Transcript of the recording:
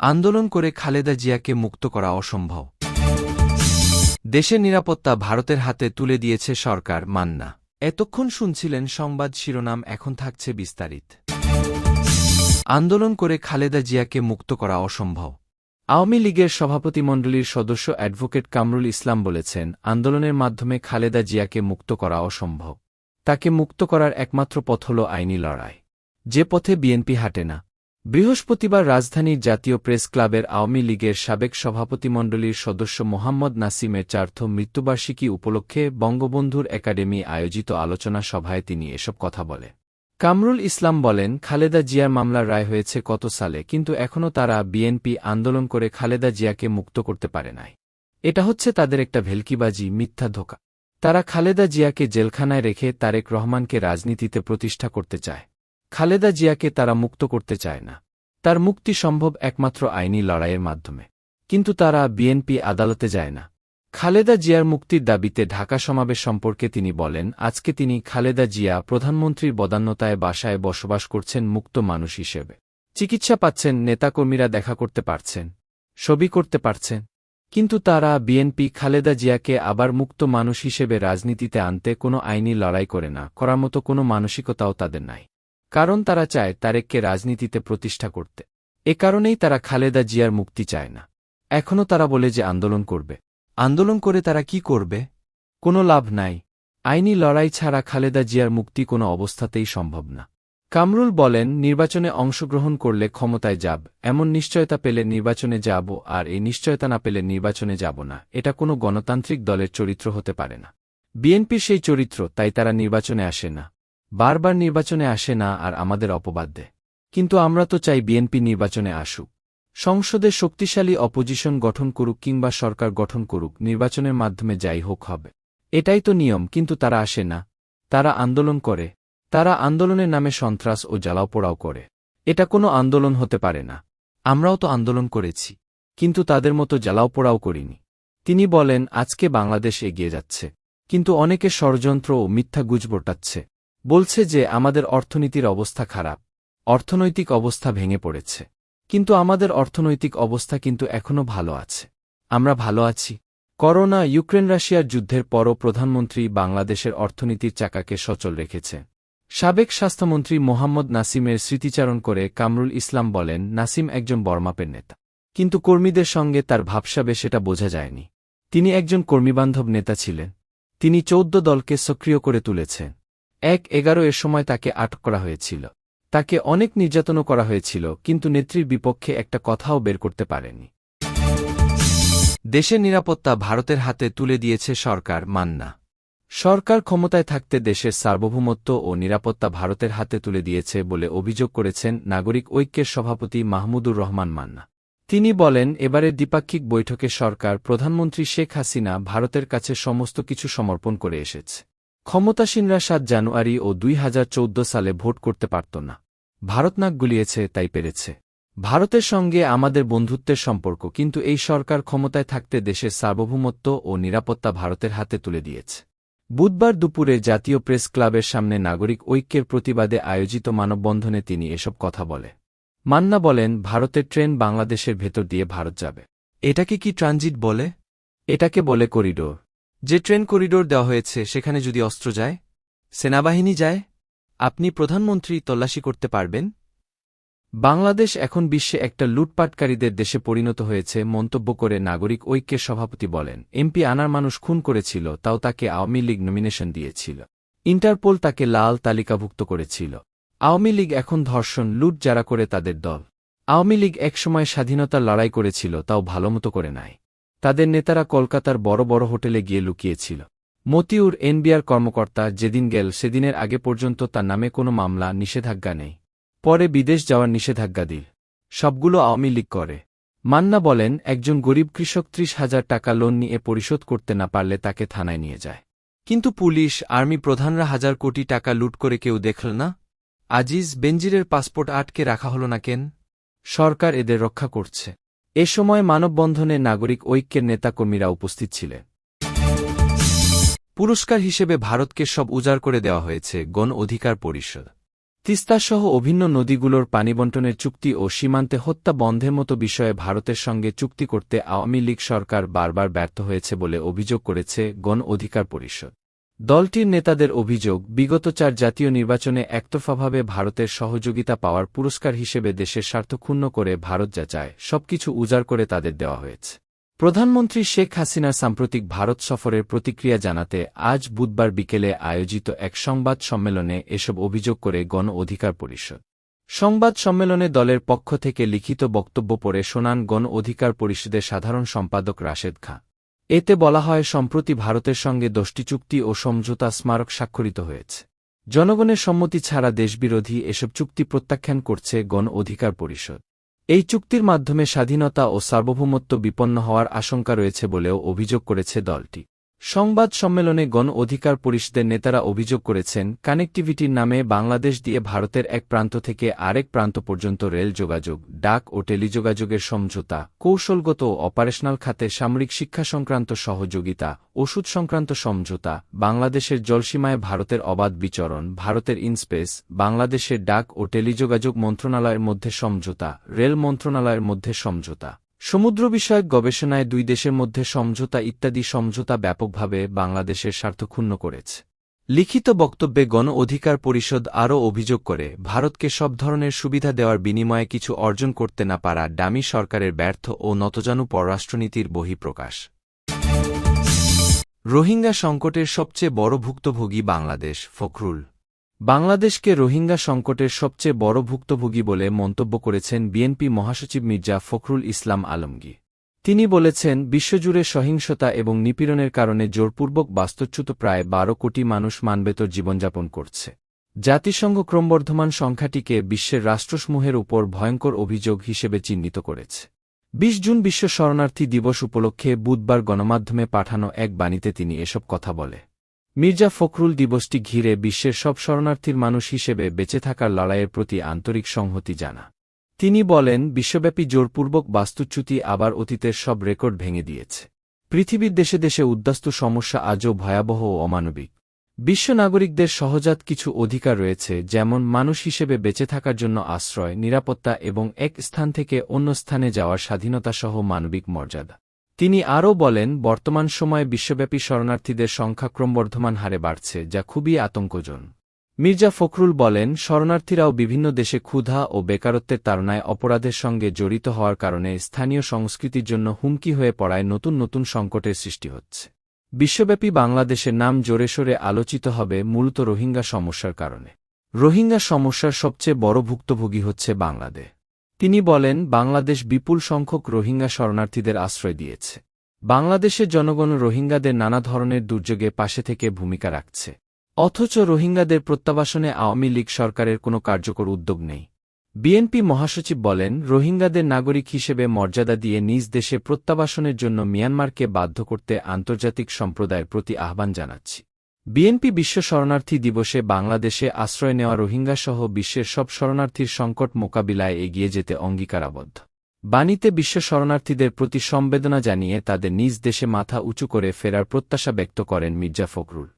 আন্দোলন করে খালেদা জিয়াকে মুক্ত করা অসম্ভব। দেশের নিরাপত্তা ভারতের হাতে তুলে দিয়েছে সরকার মান্না। এতক্ষণ শুনছিলেন সংবাদ শিরোনাম, এখন থাকছে বিস্তারিত। আন্দোলন করে খালেদা জিয়াকে মুক্ত করা অসম্ভব। আওয়ামী লীগের সভাপতিমণ্ডলীর সদস্য অ্যাডভোকেট কামরুল ইসলাম বলেছেন, আন্দোলনের মাধ্যমে খালেদা জিয়াকে মুক্ত করা অসম্ভব। তাকে মুক্ত করার একমাত্র পথ হল আইনি লড়াই। যে পথে বিএনপি হাঁটে না। বৃহস্পতিবার রাজধানীর জাতীয় প্রেস ক্লাবের আওয়ামী লীগের সাবেক সভাপতিমণ্ডলীর সদস্য মোহাম্মদ নাসিমের চার্থ মৃত্যুবার্ষিকী উপলক্ষে বঙ্গবন্ধুর একাডেমি আয়োজিত আলোচনা সভায় তিনি এসব কথা বলে। কামরুল ইসলাম বলেন, খালেদা জিয়ার মামলার রায় হয়েছে কত সালে, কিন্তু এখনও তারা বিএনপি আন্দোলন করে খালেদা জিয়াকে মুক্ত করতে পারে নাই। এটা হচ্ছে তাদের একটা ভেলকিবাজি, মিথ্যা ধোকা। তারা খালেদা জিয়াকে জেলখানায় রেখে তারেক রহমানকে রাজনীতিতে প্রতিষ্ঠা করতে চায়। খালেদা জিয়াকে তারা মুক্ত করতে চায় না। তার মুক্তি সম্ভব একমাত্র আইনি লড়াইয়ের মাধ্যমে। কিন্তু তারা বিএনপি আদালতে যায় না। খালেদা জিয়ার মুক্তির দাবিতে ঢাকা সমাবেশ সম্পর্কে তিনি বলেন, আজকে তিনি খালেদা জিয়া প্রধানমন্ত্রীর বদান্যতায় বাসায় বসবাস করছেন মুক্ত মানুষ হিসেবে। চিকিৎসা পাচ্ছেন, নেতাকর্মীরা দেখা করতে পারছেন, ছবি করতে পারছেন। কিন্তু তারা বিএনপি খালেদা জিয়াকে আবার মুক্ত মানুষ হিসেবে রাজনীতিতে আনতে কোনো আইনি লড়াই করে না, করার মতো কোনো মানসিকতাও তাদের নাই। কারণ তারা চায় তারেককে রাজনীতিতে প্রতিষ্ঠা করতে। এ কারণেই তারা খালেদা জিয়ার মুক্তি চায় না। এখনও তারা বলে যে আন্দোলন করবে। আন্দোলন করে তারা কি করবে? কোনো লাভ নাই। আইনি লড়াই ছাড়া খালেদা জিয়ার মুক্তি কোনো অবস্থাতেই সম্ভব না। কামরুল বলেন, নির্বাচনে অংশগ্রহণ করলে ক্ষমতায় যাব, এমন নিশ্চয়তা পেলে নির্বাচনে যাব, আর এই নিশ্চয়তা না পেলে নির্বাচনে যাব না, এটা কোনো গণতান্ত্রিক দলের চরিত্র হতে পারে না। বিএনপির সেই চরিত্র, তাই তারা নির্বাচনে আসে না। বারবার নির্বাচনে আসে না আর আমাদের অপবাদ দেয়। কিন্তু আমরা তো চাই বিএনপি নির্বাচনে আসুক। সংসদে শক্তিশালী অপোজিশন গঠন করুক কিংবা সরকার গঠন করুক, নির্বাচনের মাধ্যমে যাই হোক হবে। এটাই তো নিয়ম, কিন্তু তারা আসে না। তারা আন্দোলন করে। তারা আন্দোলনের নামে সন্ত্রাস ও জ্বালাও পোড়াও করে। এটা কোনো আন্দোলন হতে পারে না। আমরাও তো আন্দোলন করেছি। কিন্তু তাদের মতো জ্বালাও পোড়াও করিনি। তিনি বলেন, আজকে বাংলাদেশ এগিয়ে যাচ্ছে। কিন্তু অনেকে ষড়যন্ত্র ও মিথ্যা গুজবোটাচ্ছে বলছে যে আমাদের অর্থনীতির অবস্থা খারাপ। অর্থনৈতিক অবস্থা ভেঙে পড়েছে। কিন্তু আমাদের অর্থনৈতিক অবস্থা কিন্তু এখনও ভালো আছে। আমরা ভালো আছি। করোনা ইউক্রেন রাশিয়ার যুদ্ধের পরও প্রধানমন্ত্রী বাংলাদেশের অর্থনীতির চাকাকে সচল রেখেছে। সাবেক স্বাস্থ্যমন্ত্রী মোহাম্মদ নাসিমের স্মৃতিচারণ করে কামরুল ইসলাম বলেন, নাসিম একজন বর্মাপের নেতা। কিন্তু কর্মীদের সঙ্গে তার ভাবসাবে সেটা বোঝা যায়নি। তিনি একজন কর্মীবান্ধব নেতা ছিলেন। তিনি চৌদ্দ দলকে সক্রিয় করে তুলেছেন। এক এগারো এর সময় তাকে আটক করা হয়েছিল। তাকে অনেক নির্যাতনও করা হয়েছিল, কিন্তু নেত্রীর বিপক্ষে একটা কথাও বের করতে পারেনি। দেশের নিরাপত্তা ভারতের হাতে তুলে দিয়েছে সরকার মান্না। সরকার ক্ষমতায় থাকতে দেশের সার্বভৌমত্ব ও নিরাপত্তা ভারতের হাতে তুলে দিয়েছে বলে অভিযোগ করেছেন নাগরিক ঐক্যের সভাপতি মাহমুদুর রহমান মান্না। তিনি বলেন, এবারের দ্বিপাক্ষিক বৈঠকে সরকার প্রধানমন্ত্রী শেখ হাসিনা ভারতের কাছে সমস্ত কিছু সমর্পণ করে এসেছে। ক্ষমতাসীনরা সাত জানুয়ারি ও দুই হাজার চৌদ্দ সালে ভোট করতে পারত না। ভারত নাক গুলিয়েছে, তাই পেরেছে। ভারতের সঙ্গে আমাদের বন্ধুত্বের সম্পর্ক, কিন্তু এই সরকার ক্ষমতায় থাকতে দেশের সার্বভৌমত্ব ও নিরাপত্তা ভারতের হাতে তুলে দিয়েছে। বুধবার দুপুরে জাতীয় প্রেস ক্লাবের সামনে নাগরিক ঐক্যের প্রতিবাদে আয়োজিত মানববন্ধনে তিনি এসব কথা বলে। মান্না বলেন, ভারতের ট্রেন বাংলাদেশের ভেতর দিয়ে ভারত যাবে। এটাকে কি ট্রানজিট বলে? এটাকে বলে করিডোর। যে ট্রেন করিডোর দেওয়া হয়েছে, সেখানে যদি অস্ত্র যায়, সেনাবাহিনী যায়, আপনি প্রধানমন্ত্রী তল্লাশি করতে পারবেন? বাংলাদেশ এখন বিশ্বে একটা লুটপাটকারীদের দেশে পরিণত হয়েছে, মন্তব্য করে নাগরিক ঐক্যের সভাপতি বলেন। এমপি আনার মানুষ খুন করেছিল, তাও তাকে আওয়ামী লীগ নমিনেশন দিয়েছিল। ইন্টারপোল তাকে লাল তালিকাভুক্ত করেছিল। আওয়ামী লীগ এখন ধর্ষণ, লুট যারা করে তাদের দল। আওয়ামী লীগ একসময় স্বাধীনতার লড়াই করেছিল, তাও ভালোমতো করে নাই। তাদের নেতারা কলকাতার বড় বড় হোটেলে গিয়ে লুকিয়েছিল। মতিউর এনবিআর কর্মকর্তা যেদিন গেল সেদিনের আগে পর্যন্ত তার নামে কোনো মামলা, নিষেধাজ্ঞা নেই। পরে বিদেশ যাওয়ার নিষেধাজ্ঞা দিল। সবগুলো আওয়ামী লীগ করে। মান্না বলেন, একজন গরিব কৃষক ত্রিশ হাজার টাকা লোন নিয়ে পরিশোধ করতে না পারলে তাকে থানায় নিয়ে যায়। কিন্তু পুলিশ, আর্মি প্রধানরা হাজার কোটি টাকা লুট করে কেউ দেখল না? আজিজ বেঞ্জিরের পাসপোর্ট আটকে রাখা হল না কেন? সরকার এদের রক্ষা করছে। এ সময় মানববন্ধনে নাগরিক ঐক্যের নেতাকর্মীরা উপস্থিত ছিলেন পুরস্কার হিসেবে ভারতকে সব উজাড় করে দেওয়া হয়েছে গণ অধিকার পরিষদ। তিস্তাসহ অভিন্ন নদীগুলোর পানিবণ্টনের চুক্তি ও সীমান্তে হত্যা বন্ধের মতো বিষয়ে ভারতের সঙ্গে চুক্তি করতে আওয়ামী লীগ সরকার বারবার ব্যর্থ হয়েছে বলে অভিযোগ করেছে গণ অধিকার পরিষদ। দলটির নেতাদের অভিযোগ, বিগত চার জাতীয় নির্বাচনে একতরফাভাবে ভারতের সহযোগিতা পাওয়ার পুরস্কার হিসেবে দেশের স্বার্থ ক্ষুণ্ণ করে ভারত যা চায় সবকিছু উজাড় করে তাদের দেওয়া হয়েছে। প্রধানমন্ত্রী শেখ হাসিনার সাম্প্রতিক ভারত সফরের প্রতিক্রিয়া জানাতে আজ বুধবার বিকেলে আয়োজিত এক সংবাদ সম্মেলনে এসব অভিযোগ করে গণ অধিকার পরিষদ। সংবাদ সম্মেলনে দলের পক্ষ থেকে লিখিত বক্তব্য পড়ে শোনান গণ অধিকার পরিষদের সাধারণ সম্পাদক রাশেদ খাঁ। এতে বলা হয়, সম্প্রতি ভারতের সঙ্গে দশটি চুক্তি ও সমঝোতা স্মারক স্বাক্ষরিত হয়েছে। জনগণের সম্মতি ছাড়া দেশবিরোধী এসব চুক্তি প্রত্যাখ্যান করছে গণ অধিকার পরিষদ। এই চুক্তির মাধ্যমে স্বাধীনতা ও সার্বভৌমত্ব বিপন্ন হওয়ার আশঙ্কা রয়েছে বলেও অভিযোগ করেছে দলটি। সংবাদ সম্মেলনে গণ অধিকার পরিষদের নেতারা অভিযোগ করেছেন, কানেক্টিভিটির নামে বাংলাদেশ দিয়ে ভারতের এক প্রান্ত থেকে আরেক প্রান্ত পর্যন্ত রেল যোগাযোগ, ডাক ও টেলিযোগাযোগের সমঝোতা, কৌশলগত ও অপারেশনাল খাতে সামরিক শিক্ষা সংক্রান্ত সহযোগিতা, ওষুধ সংক্রান্ত সমঝোতা, বাংলাদেশের জলসীমায় ভারতের অবাধ বিচরণ, ভারতের ইনস্পেস, বাংলাদেশের ডাক ও টেলিযোগাযোগ মন্ত্রণালয়ের মধ্যে সমঝোতা, রেল মন্ত্রণালয়ের মধ্যে সমঝোতা। সমুদ্র বিষয়ক গবেষণায় দুই দেশের মধ্যে সমঝোতা ইত্যাদি সমঝোতা ব্যাপকভাবে বাংলাদেশের স্বার্থ ক্ষুণ্ণ করেছে। লিখিত বক্তব্যে গণ অধিকার পরিষদ আরও অভিযোগ করে, ভারতকে সব ধরনের সুবিধা দেওয়ার বিনিময়ে কিছু অর্জন করতে না পারা ডামি সরকারের ব্যর্থ ও নতজানু পররাষ্ট্রনীতির বহিঃপ্রকাশ। রোহিঙ্গা সংকটের সবচেয়ে বড় ভুক্তভোগী বাংলাদেশ, ফখরুল। বাংলাদেশকে রোহিঙ্গা সংকটের সবচেয়ে বড় ভুক্তভোগী বলে মন্তব্য করেছেন বিএনপি মহাসচিব মির্জা ফখরুল ইসলাম আলমগীর। তিনি বলেছেন, বিশ্বজুড়ে সহিংসতা এবং নিপীড়নের কারণে জোরপূর্বক বাস্তুচ্যুত প্রায় বারো কোটি মানুষ মানবেতর জীবনযাপন করছে। জাতিসংঘ ক্রমবর্ধমান সংখ্যাটিকে বিশ্বের রাষ্ট্রসমূহের উপর ভয়ঙ্কর অভিযোগ হিসেবে চিহ্নিত করেছে। বিশ জুন বিশ্ব শরণার্থী দিবস উপলক্ষে বুধবার গণমাধ্যমে পাঠানো এক বাণীতে তিনি এসব কথা বলে। মির্জা ফখরুল দিবসটি ঘিরে বিশ্বের সব শরণার্থীর মানুষ হিসেবে বেঁচে থাকার লড়াইয়ের প্রতি আন্তরিক সংহতি জানা। তিনি বলেন, বিশ্বব্যাপী জোরপূর্বক বাস্তুচ্যুতি আবার অতীতের সব রেকর্ড ভেঙে দিয়েছে। পৃথিবীর দেশে দেশে উদ্বাস্তু সমস্যা আজও ভয়াবহ ও অমানবিক। বিশ্ব নাগরিকদের সহজাত কিছু অধিকার রয়েছে, যেমন মানুষ হিসেবে বেঁচে থাকার জন্য আশ্রয়, নিরাপত্তা এবং এক স্থান থেকে অন্য স্থানে যাওয়ার স্বাধীনতাসহ মানবিক মর্যাদা। তিনি আরও বলেন, বর্তমান সময়ে বিশ্বব্যাপী শরণার্থীদের সংখ্যা ক্রমবর্ধমান হারে বাড়ছে, যা খুবই আতঙ্কজন। মির্জা ফখরুল বলেন, শরণার্থীরাও বিভিন্ন দেশে ক্ষুধা ও বেকারত্বের তাড়নায় অপরাধের সঙ্গে জড়িত হওয়ার কারণে স্থানীয় সংস্কৃতির জন্য হুমকি হয়ে পড়ায় নতুন নতুন সংকটের সৃষ্টি হচ্ছে। বিশ্বব্যাপী বাংলাদেশের নাম জোরে সোরে আলোচিত হবে মূলত রোহিঙ্গা সমস্যার কারণে। রোহিঙ্গা সমস্যার সবচেয়ে বড় ভুক্তভোগী হচ্ছে বাংলাদেশ। তিনি বলেন, বাংলাদেশ বিপুল সংখ্যক রোহিঙ্গা শরণার্থীদের আশ্রয় দিয়েছে। বাংলাদেশের জনগণ রোহিঙ্গাদের নানা ধরনের দুর্যোগে পাশে থেকে ভূমিকা রাখছে। অথচ রোহিঙ্গাদের প্রত্যাবাসনে আওয়ামী লীগ সরকারের কোনো কার্যকর উদ্যোগ নেই। বিএনপি মহাসচিব বলেন, রোহিঙ্গাদের নাগরিক হিসেবে মর্যাদা দিয়ে নিজ দেশে প্রত্যাবাসনের জন্য মিয়ানমারকে বাধ্য করতে আন্তর্জাতিক সম্প্রদায়ের প্রতি আহ্বান জানাচ্ছি। বিএনপি বিশ্ব শরণার্থী দিবসে বাংলাদেশে আশ্রয় নেওয়া রোহিঙ্গাসহ বিশ্বের সব শরণার্থীর সংকট মোকাবিলায় এগিয়ে যেতে অঙ্গীকারাবদ্ধ। বাণীতে বিশ্ব শরণার্থীদের প্রতি সম্বেদনা জানিয়ে তাদের নিজ দেশে মাথা উঁচু করে ফেরার প্রত্যাশা ব্যক্ত করেন মির্জা ফখরুল।